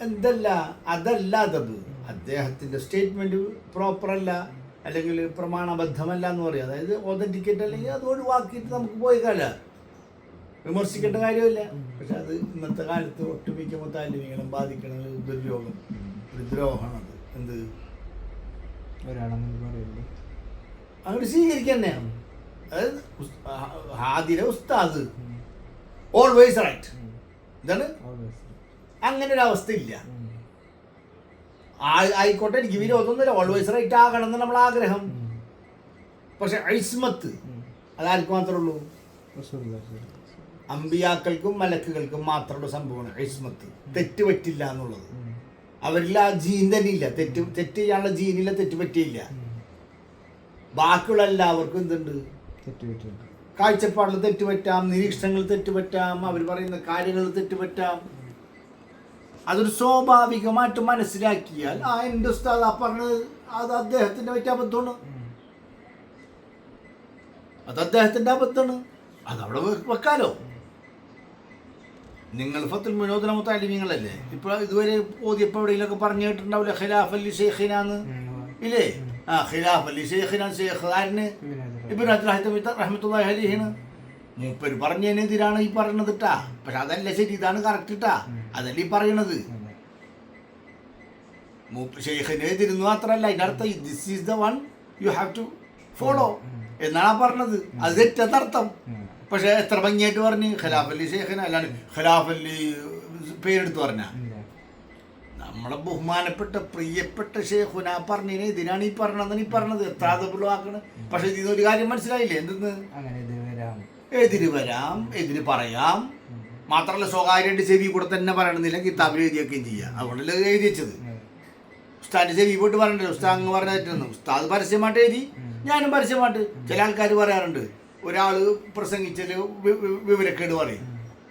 എന്തല്ല അതല്ല അതബ് അദ്ദേഹത്തിന്റെ സ്റ്റേറ്റ്മെന്റ് പ്രോപ്പർ അല്ല അല്ലെങ്കിൽ പ്രമാണബദ്ധമല്ല എന്ന് പറയും അതായത് ഓതന്റിക്കേറ്റ് അല്ലെങ്കിൽ അത് ഒഴിവാക്കിയിട്ട് നമുക്ക് പോയി കാല വിമർശിക്കേണ്ട കാര്യമില്ല പക്ഷെ അത് ഇന്നത്തെ കാലത്ത് ഒട്ടുമിക്ക മുത്താലിമികളും ബാധിക്കുന്നത് ദുര്യോഗം ഒരു ദ്രോഹമാണ് അത് എന്ത് അങ്ങനെ സ്വീകരിക്കന്നെ അതായത് ഹാദിലെ ഉസ്താദ് ഓൾവേസ് റൈറ്റ് എന്താണ് Always. അങ്ങനെ ഒരു അവസ്ഥ ഇല്ല ആയിക്കോട്ടെ എനിക്ക് വിരോധമൊന്നുമില്ല. ഓൾവേസ് റൈറ്റ് ആകണം എന്ന് നമ്മൾ ആഗ്രഹം. പക്ഷെ ഐസ്മത്ത്. അതാർക്ക് മാത്രമേ ഉള്ളൂ? അമ്പിയാക്കൾക്കും മലക്കുകൾക്കും മാത്രമുള്ള സംഭവമാണ് ഐസ്മത്ത് തെറ്റ് പറ്റില്ല എന്നുള്ളത്. അവരിൽ ആ ജീൻ തന്നെ ഇല്ല തെറ്റ് തെറ്റ് ചെയ്യാനുള്ള ജീനില്ല തെറ്റ് പറ്റിയില്ല. ബാക്കിയുള്ള എല്ലാവർക്കും എന്തുണ്ട്? കാഴ്ചപ്പാടിൽ തെറ്റുപറ്റാം നിരീക്ഷണങ്ങൾ തെറ്റുപറ്റാം അവർ പറയുന്ന കാര്യങ്ങൾ തെറ്റുപറ്റാം അതൊരു സ്വാഭാവികമായിട്ട് മനസ്സിലാക്കിയാൽ ആ എന്റെ ഉസ്താദ് ആ പറഞ്ഞത്? അത് അദ്ദേഹത്തിന്റെ പറ്റിയ അബദ്ധമാണ്. അത് അദ്ദേഹത്തിന്റെ അബദ്ധമാണ്. അതവിടെ അവിടെ വെക്കാലോ? നിങ്ങൾ ഫത്തുൽ മുനോദന മുത്താലിമ്യങ്ങളല്ലേ ഇപ്പൊ ഇതുവരെ ഓതിയപ്പോ എവിടെയെങ്കിലൊക്കെ പറഞ്ഞു കേട്ടിട്ടുണ്ടാവില്ല? ഖിലാഫ് അലി ഷെയ്ഖിനാന്ന് ഇല്ലേ? ആ ഖിലാഫ് അലി ഷെയ്ഖിനാൻ ഷെയ്ഖ് ആരിന്? ഇബ്നു ഹജർ. ഇബിൻ അബ്ദുൽ റഹ്മത്തുള്ളാഹി അലിഹിന് മൂപ്പര് പറഞ്ഞതിനെതിരാണ് ഈ പറയണത് ഇട്ടാ പക്ഷെ അതല്ല ശരി ഇതാണ് കറക്റ്റ് ഇട്ടാ അതല്ല ഈ പറയണത്. അതെ. മൂപ്പ് ഷെയ്ഖിനെതിരുന്ന് മാത്രമല്ല അതിന്റെ അർത്ഥം this is the one you have to follow എന്നാണ് പറഞ്ഞത്. അത് തെറ്റെന്നർത്ഥം. പക്ഷെ എത്ര ഭംഗിയായിട്ട് പറഞ്ഞു. ഖലാഫല്ലി ഷെയ്ഖിന് അല്ലാണ്ട് ഖലാഫല്ലി പേരെടുത്ത് പറഞ്ഞ. നമ്മളെ ബഹുമാനപ്പെട്ട പ്രിയപ്പെട്ട ഷെയ്ഖുന പറഞ്ഞതിന് ഇതിനാണ് ഈ പറഞ്ഞതെന്ന് ഈ പറഞ്ഞത്. എത്ര അതബുള്ളാക്കണ് പക്ഷെ ഇതിന്ന് ഒരു കാര്യം മനസ്സിലായില്ലേ? എന്തെന്ന്? അങ്ങനെ എതിര് വരാം എതിര് പറയാം. മാത്രമല്ല സ്വകാര്യമായിട്ട് ചെവി കൂടെ തന്നെ പറയണമെന്നില്ല കിതാബിൽ എഴുതിയൊക്കെയും ചെയ്യാം. അതുകൊണ്ടല്ലേ എഴുതി വെച്ചത് ഉം. ഉസ്താദിന്റെ ചെവി പോയിട്ട് പറയണ്ടല്ലോ. ഉസ്താദ് അങ്ങ് പറഞ്ഞ പറഞ്ഞിരുന്നു ഉസ്താദ് പരസ്യമായിട്ട് എഴുതി. ഞാനും പരസ്യമായിട്ട്. ചില ആൾക്കാർ പറയാറുണ്ട്. ഒരാൾ പ്രസംഗിച്ചതിൽ വിവരക്കേട് പറയും.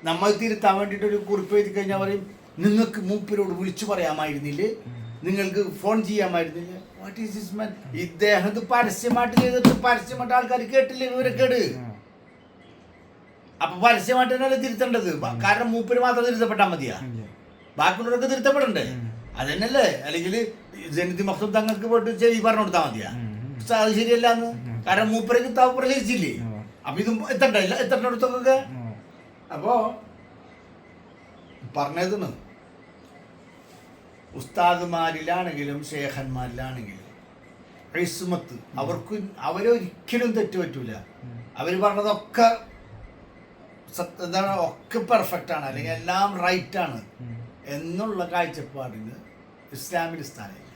നമ്മൾ തിരുത്താൻ വേണ്ടിയിട്ട് ഒരു കുറിപ്പ് എഴുതി കഴിഞ്ഞാൽ പറയും നിങ്ങൾക്ക് മൂപ്പരോട് വിളിച്ചു പറയാമായിരുന്നില്ലേ? നിങ്ങൾക്ക് ഫോൺ ചെയ്യാമായിരുന്നില്ല? വാട്ട് ഈസ് ഇസ് മാൻ ഇദ്ദേഹം പരസ്യമായിട്ട് ചെയ്തിട്ട് പരസ്യമായിട്ട് ആൾക്കാർ കേട്ടില്ലേ വിവരക്കേട്. അപ്പൊ പരസ്യമായിട്ട് തന്നെയല്ലേ തിരുത്തേണ്ടത്? കാരണം മൂപ്പര് മാത്രം തിരുത്തപ്പെട്ടാൽ മതിയാ. ബാക്കിയുള്ളവർക്ക് ബാക്കിയുള്ളവരൊക്കെ തിരുത്തപ്പെടണ്ടേ? അതന്നെയല്ലേ? അല്ലെങ്കിൽ ജനിതി മഹ്സൂദ് തങ്ങൾക്ക് പോയിട്ട് ചെവി പറഞ്ഞു കൊടുത്താൽ മതിയാ. അത് ശരിയല്ല എന്ന് കാരണം മൂപ്പര് കിതാബ് പ്രചരിച്ചില്ലേ. അപ്പൊ ഇതും എത്തണ്ട? ഇല്ല എത്തണ്ടടുത്തൊക്കെ. അപ്പോ പറഞ്ഞതെന്ന് ഉസ്താദുമാരിലാണെങ്കിലും ശേഖന്മാരിലാണെങ്കിലും ഇസ്മത്ത് അവർക്ക് അവരൊരിക്കലും തെറ്റുപറ്റൂല അവർ അവർ പറഞ്ഞതൊക്കെ എന്താണ് ഒക്കെ പെർഫെക്റ്റ് ആണ്. അല്ലെങ്കിൽ എല്ലാം റൈറ്റ് ആണ്. എന്നുള്ള കാഴ്ചപ്പാടിന് ഇസ്ലാമിൽ സ്ഥാനമില്ല.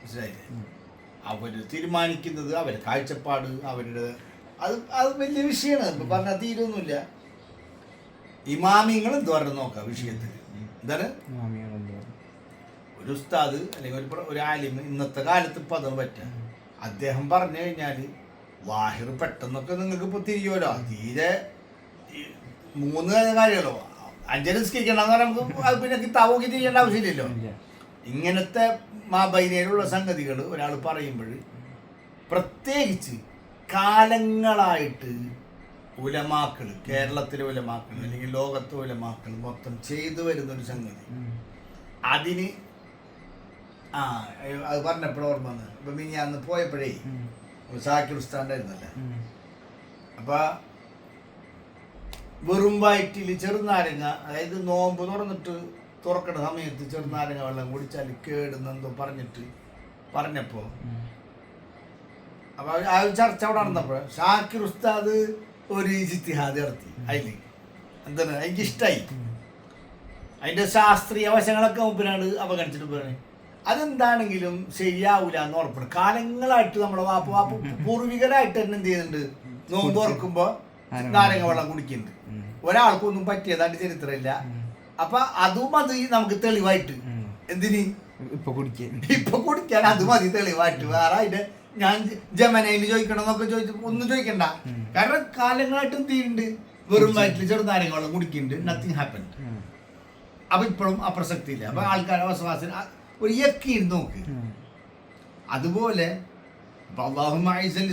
മനസ്സിലായില്ലേ? അവർ തീരുമാനിക്കുന്നത് അവരുടെ കാഴ്ചപ്പാട് അവരുടെ അത് അത് വലിയ വിഷയമാണ്. ഇപ്പൊ പറഞ്ഞാൽ തീരൊന്നുമില്ല. ഇമാമിങ്ങൾ എന്ത് നോക്ക വിഷയത്തിൽ എന്താണ്? ഒരു ഉസ്താദ് അല്ലെങ്കിൽ ഒരു ഒരു ആലിം ഇന്നത്തെ കാലത്ത് ഇപ്പം അതൊന്നും പറ്റുക അദ്ദേഹം പറഞ്ഞു കഴിഞ്ഞാൽ വാഹിർ പെട്ടെന്നൊക്കെ നിങ്ങൾക്ക് ഇപ്പോൾ തിരിയുമല്ലോ. തീരെ മൂന്ന് കാര്യമല്ലോ. അഞ്ചര നിസ്കരിക്കണമെന്ന് നമുക്ക് അത് പിന്നെ കിതാബോക്കി തിരിയേണ്ട ആവശ്യമില്ലല്ലോ. ഇങ്ങനത്തെ മാബൈനയിലുള്ള സംഗതികൾ ഒരാൾ പറയുമ്പോൾ പ്രത്യേകിച്ച് കാലങ്ങളായിട്ട് ഉലമാക്കൾ കേരളത്തിലെ ഉലമാക്കൾ അല്ലെങ്കിൽ ലോകത്തെ ഉലമാക്കൾ മൊത്തം ചെയ്തു വരുന്ന ഒരു സംഗതി. അതിന് ആ അത് പറഞ്ഞപ്പോഴും ഓർമ്മ വന്നു ഇപ്പം ഇനി അന്ന് പോയപ്പോഴേ സാക്കിർ ഉസ്താണ്ടായിരുന്നല്ലേ ഉം. അപ്പൊ വെറും വയറ്റിൽ ചെറുനാരങ്ങ അതായത് നോമ്പ് തുറന്നിട്ട് തുറക്കണ സമയത്ത് ചെറുനാരങ്ങ വെള്ളം കുടിച്ചാൽ കേടുന്നെന്തോ പറഞ്ഞിട്ട് പറഞ്ഞപ്പോ അപ്പോൾ ആ ചർച്ച അവിടെ നടന്നപ്പോൾ ഷാക്കിർ ഉസ്താദ് ഒരു ജിത്തിഹാദ് നടത്തി അതിൽ. എന്താണ്? എനിക്ക് ഇഷ്ടമായി അതിന്റെ അതിന്റെ ശാസ്ത്രീയ വശങ്ങളൊക്കെ മുമ്പിനാണ് അവഗണിച്ചിട്ട് പറയുന്നത് അതെന്താണെങ്കിലും ശരിയാവൂല എന്ന് ഉറപ്പാണ്. കാലങ്ങളായിട്ട് നമ്മുടെ വാപ്പ വാപ്പ പൂർവികരായിട്ട് തന്നെ എന്ത് ചെയ്യുന്നുണ്ട്? നോമ്പ് തുറക്കുമ്പോ നാരങ്ങ വെള്ളം കുടിക്കുന്നുണ്ട്. ഒരാൾക്കും ഒരാൾക്കൊന്നും പറ്റിയതായിട്ട് ചരിത്രമില്ല. അപ്പൊ അതും അത് നമുക്ക് തെളിവായിട്ട്. എന്തിന്? ഇപ്പൊ കുടിക്കാൻ ഇപ്പൊ കുടിക്കാൻ അത് മതി തെളിവായിട്ട്. വേറെ അതിന്റെ ഞാൻ ജമനയിൽ ചോദിക്കണം എന്നൊക്കെ ചോദിച്ചു ഒന്നും ചോദിക്കണ്ട. കാരണം കാലങ്ങളായിട്ടും തീരുണ്ട് വെറും വയറ്റിൽ വെള്ളം കുടിക്കുന്നുണ്ട്. Nothing happen. അപ്പൊ ഇപ്പോഴും അപ്രസക്തി ഇല്ല അപ്പൊ ആൾക്കാരുടെ വസവാസിന് ഒരു യക്കീൻ നോക്ക്. അതുപോലെ ഇപ്പൊ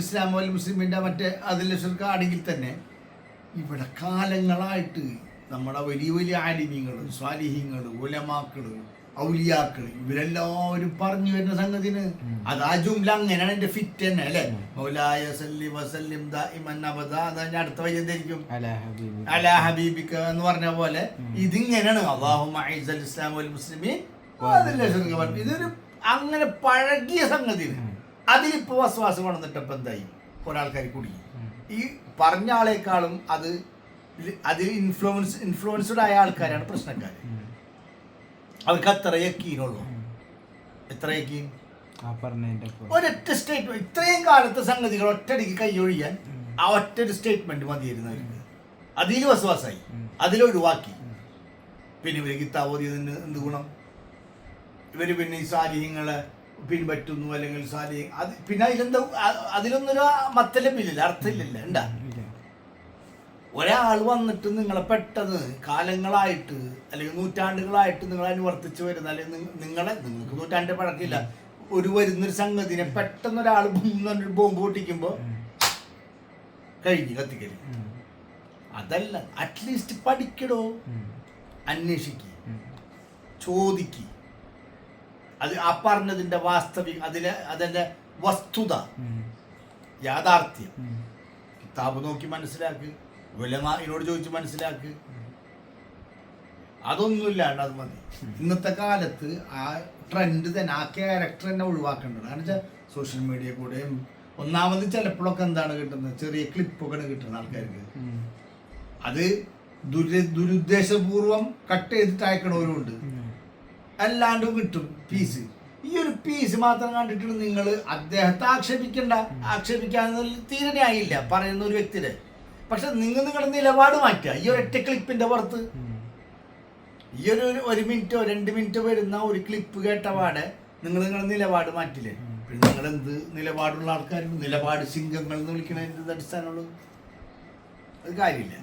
ഇസ്ലാം വൽ മുസ്ലിമിന്റെ മറ്റേ അതിൽ ആണെങ്കിൽ തന്നെ ഇവിടെ കാലങ്ങളായിട്ട് നമ്മുടെ വലിയ വലിയ ആലിമ്യങ്ങൾ സ്വാലിഹ്യങ്ങൾ ഉലമാക്കൾ ഔലിയാക്കൾ ഇവരെല്ലാവരും പറഞ്ഞു വരുന്ന സംഗതിന് അത് ആ ജുംല അങ്ങനെയാണ് എന്റെ ഫിറ്റ് തന്നെ അല്ലേ? മൗലായ സല്ലി വസല്ലിം ഞാൻ അടുത്ത വയ്യ എന്തായിരിക്കും? അലാ ഹബീബി അലാ ഹബീബിക്ക എന്ന് പറഞ്ഞ പോലെ ഇതിങ്ങനെയാണ്. അള്ളാഹു ഇസ്ലാം വൽ മുസ്ലിമീൻ ഇതൊരു അങ്ങനെ പഴകിയ സംഗതി അതിലിപ്പോ വസ്വാസം വന്നിട്ടപ്പോ എന്തായി? ഒരാൾക്കാർ കുടുങ്ങി. ഈ പറഞ്ഞ ആളെക്കാളും അത് അതിൽ ഇൻഫ്ലുവൻസ് ഇൻഫ്ലുവൻസ്ഡ് ആയ ആൾക്കാരാണ് പ്രശ്നക്കാർ. അവർക്ക് അത്ര യക്കീനുള്ളൂ എത്ര യക്കീൻ ഒരൊറ്റ സ്റ്റേറ്റ്മെന്റ് ഇത്രയും കാലത്തെ സംഗതികൾ ഒറ്റടിക്ക് കൈയൊഴിയാൻ ആ ഒറ്റ ഒരു സ്റ്റേറ്റ്മെന്റ് മതിയായിരുന്നു അവർക്ക്. അതിൽ വസ്വാസായി. അതിലൊഴിവാക്കി. പിന്നെ ഇവർ കിതാബ് ഓതിയതിന് എന്ത് ഗുണം? ഇവർ പിന്നെ ഈ സാരിഹ്യങ്ങൾ പിൻപറ്റുന്നു അല്ലെങ്കിൽ സാരി അത് പിന്നെ അതിലെന്താ അതിലൊന്നൊരു മത്തലപ്പില്ല അർത്ഥമില്ലല്ല ഉണ്ടാ ഇല്ല. ഒരാൾ വന്നിട്ട് നിങ്ങളെ പെട്ടെന്ന് കാലങ്ങളായിട്ട് അല്ലെങ്കിൽ നൂറ്റാണ്ടുകളായിട്ട് നിങ്ങൾ അനുവർത്തിച്ച് വരുന്ന അല്ലെങ്കിൽ നിങ്ങളെ നിങ്ങൾക്ക് നൂറ്റാണ്ട് പഴക്കില്ല ഒരു വരുന്നൊരു സംഗതിനെ പെട്ടെന്ന് ഒരാൾ ഒരു ബോംബ് പൊട്ടിക്കുമ്പോൾ കഴിഞ്ഞു കത്തിക്കൽ. അതല്ല അറ്റ്ലീസ്റ്റ് പഠിക്കടോ ഉം. അന്വേഷിക്കുക ചോദിക്കുക അത് ആ പറഞ്ഞതിന്റെ വാസ്തവിക അതിലെ അതിന്റെ വസ്തുത. യാഥാർത്ഥ്യം. കിതാബ് നോക്കി മനസ്സിലാക്ക്. ഉലമാനോട് ചോദിച്ച് മനസ്സിലാക്ക്. അതൊന്നുമില്ലാണ്ട് അത് മതി. ഇന്നത്തെ കാലത്ത് ആ ട്രെൻഡ് തന്നെ ആ ക്യാരക്ടർ തന്നെ ഒഴിവാക്കേണ്ടത്. കാരണം വെച്ചാൽ സോഷ്യൽ മീഡിയ കൂടെയും ഒന്നാമത് ചിലപ്പോഴൊക്കെ എന്താണ് കിട്ടുന്നത്? ചെറിയ ക്ലിപ്പൊക്കെയാണ് കിട്ടുന്നത് ആൾക്കാർക്ക്. അത് ദുരു ദുരുദ്ദേശപൂർവം കട്ട് ചെയ്തിട്ട് അയക്കണവരുണ്ട്. ഉം. അല്ലാണ്ടും കിട്ടും പീസ് ഈ ഒരു പീസ് മാത്രം കണ്ടിട്ട് നിങ്ങൾ അദ്ദേഹത്തെ ആക്ഷേപിക്കണ്ട. ആക്ഷേപിക്കാൻ തീരെ ന്യായമില്ല പറയുന്ന ഒരു വ്യക്തിയുടെ. പക്ഷെ നിങ്ങൾ നിങ്ങളുടെ നിലപാട് മാറ്റുക. ഈ ഒരൊറ്റ ക്ലിപ്പിന്റെ പുറത്ത്. ഈ ഒരു ഒരു മിനിറ്റോ രണ്ട് മിനിറ്റോ വരുന്ന ഒരു ക്ലിപ്പ് കേട്ട പാടെ നിങ്ങൾ നിങ്ങളുടെ നിലപാട് മാറ്റില്ലേ? പിന്നെ നിങ്ങൾ എന്ത് നിലപാടുള്ള ആൾക്കാരും നിലപാട് സിംഗങ്ങൾ എന്ന് വിളിക്കണതിന്റെ എന്ത് അടിസ്ഥാനമുള്ളത് അത് കാര്യമില്ല.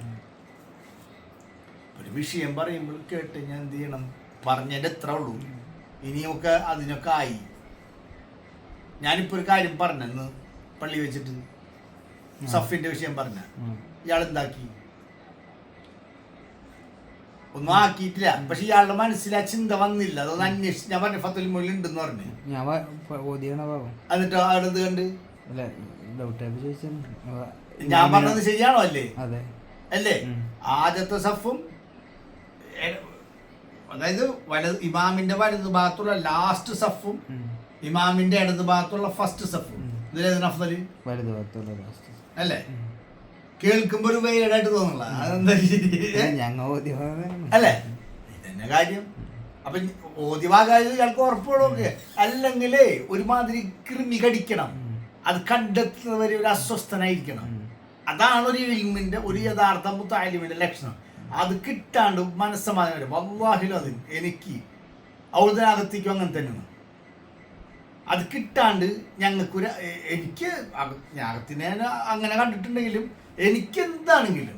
ഒരു വിഷയം പറയുമ്പോൾ കേട്ട് ഞാൻ എന്ത് ചെയ്യണം? പറഞ്ഞതിന്റെ എത്ര ഉള്ളൂ. ഇനിയൊക്കെ അതിനൊക്കെ ആയി. ഞാനിപ്പോൾ ഒരു കാര്യം പറഞ്ഞെന്ന് പള്ളി വെച്ചിട്ട് സഫിന്റെ വിഷയം പറഞ്ഞ. ഇയാൾ എന്താക്കി ഒന്നും ആക്കിയിട്ടില്ല. പക്ഷെ ഇയാളുടെ മനസ്സിൽ ആ ചിന്ത വന്നില്ല. അതൊന്ന് അന്വേഷിച്ച് ഞാൻ പറഞ്ഞ ഫത്തുൽ മൊഴി ഉണ്ടെന്ന് പറഞ്ഞു. എന്നിട്ട് അവിടെ കണ്ട്? ഞാൻ പറഞ്ഞത് ശരിയാണോ അല്ലേ? അല്ലേ. ആദ്യത്തെ സഫും അതായത് വലത് ഇമാമിന്റെ വലത് ഭാഗത്തുള്ള ലാസ്റ്റ് സഫും ഇമാമിന്റെ ഇടത് ഭാഗത്തുള്ള ഫസ്റ്റ് സഫും. ഇതിലേതാണ് വലത് ഭാഗത്തുള്ള ലാസ്റ്റ് അല്ലേ? കേൾക്കുമ്പോ ഒരു വെയിലായിട്ട് തോന്നില്ല അതെന്താ? അല്ലേ? ഇതന്നെ കാര്യം. അപ്പൊ ഓദ്യഭാഗമായത് ഇയാൾക്ക് ഉറപ്പുകളൊക്കെ അല്ലെങ്കിലേ ഒരുമാതിരി കൃമി കടിക്കണം. അത് കണ്ടെത്തുന്നവരെ ഒരു അസ്വസ്ഥനായിരിക്കണം. അതാണ് ഒരു ഇൽമിന്റെ ഒരു യഥാർത്ഥ മുത്താലിമിന്റെ ലക്ഷണം. അത് കിട്ടാണ്ട് മനസ്സമാധാനം വരും. വല്ലാഹിലും അത് എനിക്ക് ഔദാകത്തേക്കും അങ്ങനെ തന്നെയാണ്. അത് കിട്ടാണ്ട് ഞങ്ങൾക്കൊരു എനിക്ക് ഞാകത്തിനെ അങ്ങനെ കണ്ടിട്ടുണ്ടെങ്കിലും എനിക്ക് എന്താണെങ്കിലും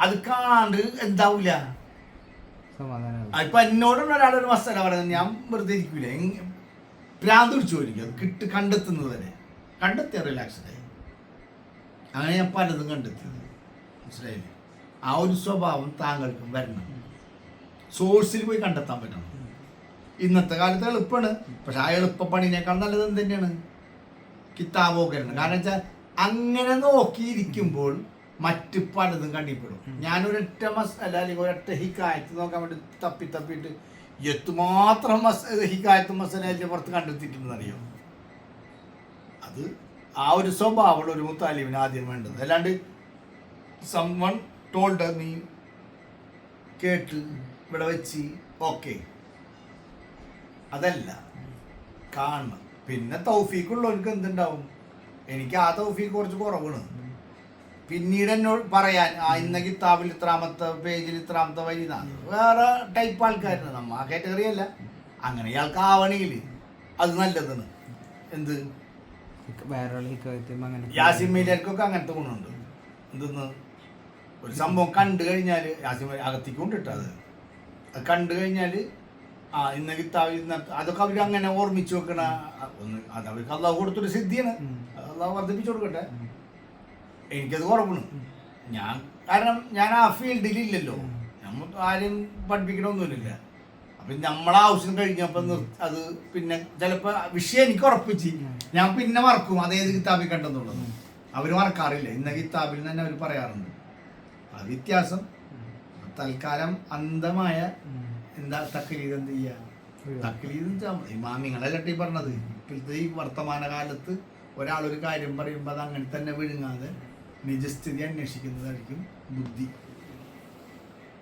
അത് കാണാണ്ട് എന്താവൂല. സമാധാനം ആ, ഇപ്പൊ എന്നോടുള്ള ഒരാളൊരു മസാല പറയുന്നത് ഞാൻ വെറുതെ ഇരിക്കൂല. പ്രാന്ത് ഭ്രാന്ത് പിടിച്ചു പോയിരിക്കും അത് കിട്ട് കണ്ടെത്തുന്നത് വരെ. കണ്ടെത്തിയ റിലാക്സ്ഡായി അങ്ങനെ ഞാൻ പലതും കണ്ടെത്തിയത്. മനസ്സിലായില്ലേ? ആ ഒരു സ്വഭാവം താങ്കൾക്കും വരണം. സോഴ്സിൽ പോയി കണ്ടെത്താൻ പറ്റണം. ഇന്നത്തെ കാലത്ത് എളുപ്പമാണ് പക്ഷെ ആ എളുപ്പ പണിനേക്കാൾ നല്ലത് എന്ത് തന്നെയാണ് കിതാബോക്കലാണ് കാരണം വെച്ചാൽ അങ്ങനെ നോക്കിയിരിക്കുമ്പോൾ മറ്റ് പലതും കണ്ടിപ്പെടും. ഞാനൊരൊറ്റ മസാല അല്ലെങ്കിൽ ഒരൊറ്റ ഹിക്കായത്ത് നോക്കാൻ വേണ്ടി തപ്പി തപ്പിയിട്ട് എത്തുമാത്രം മസ ഹിക്കായത്ത് മസാല അതിന്റെ പുറത്ത് കണ്ടെത്തിയിട്ടുണ്ടെന്ന് അറിയോ അത് ആ ഒരു സ്വഭാവമുള്ള ഒരു മുത്താലിമിന് ആദ്യം വേണ്ടത്. അല്ലാണ്ട് സംവൺ ടോൾഡ് മീ കേട്ട് ഇവിടെ വെച്ച് ഓക്കെ അതല്ല. കാണണം. പിന്നെ തൗഫീക്കുള്ളവർക്ക് എന്തുണ്ടാവും? എനിക്ക് ആ തൗഫീക്ക് കുറച്ച് കുറവാണ്. പിന്നീട് എന്നോട് പറയാൻ ആ ഇന്ന കിതാബിൽ ഇത്രാമത്തെ പേജിൽ ഇത്രാമത്തെ വരി വേറെ ടൈപ്പ് ആൾക്കാരാണ്. നമ്മ ആ കാറ്റഗറി അല്ല. അങ്ങനെ ഇയാൾക്ക് ആവണമെങ്കിൽ അത് നല്ലതാണ്. എന്ത്? യാസിമയിലേക്കൊക്കെ അങ്ങനത്തെ ഗുണമുണ്ട്. എന്തെന്ന്? ഒരു സംഭവം കണ്ടു കഴിഞ്ഞാൽ ആദ്യം അകത്തേക്ക് കൊണ്ടിട്ട് അത്. അത് കണ്ടു കഴിഞ്ഞാൽ ആ ഇന്ന കിത്താവ് ഇന്ന അതൊക്കെ അവർ അങ്ങനെ ഓർമ്മിച്ച് വെക്കണ ഒന്ന് അത് അവർക്ക് അള്ളാഹ് കൊടുത്തൊരു സിദ്ധിയാണ്. അള്ളാഹ് വർദ്ധിപ്പിച്ചു കൊടുക്കട്ടെ. എനിക്കത് കുറവാണ് ഞാൻ കാരണം ഞാൻ ആ ഫീൽഡിൽ ഇല്ലല്ലോ. നമ്മൾ ആരും പഠിപ്പിക്കണമൊന്നുമില്ല അപ്പൊ നമ്മളെ ആവശ്യം കഴിഞ്ഞപ്പോ നിർ- അത് പിന്നെ ചിലപ്പോൾ വിഷയം എനിക്ക് ഉറപ്പിച്ച് ഞാൻ പിന്നെ മറക്കും. അതേത് കിതാബിൽ കണ്ടെന്നുള്ളത്. അവർ മറക്കാറില്ല. ഇന്ന കിതാബിൽ തന്നെ അവർ പറയാറുണ്ട്. ആ വ്യത്യാസം. തൽക്കാലം അന്ധമായ എന്താ തക്കലീത് എന്ത് ചെയ്യാ തക്കലീത് ഈ പറഞ്ഞത്. ഇപ്പോഴത്തെ ഈ വർത്തമാനകാലത്ത് ഒരാൾ ഒരാളൊരു കാര്യം പറയുമ്പോൾ അത് അങ്ങനെ തന്നെ വിഴുങ്ങാതെ നിജസ്ഥിതി അന്വേഷിക്കുന്നതായിരിക്കും ബുദ്ധി.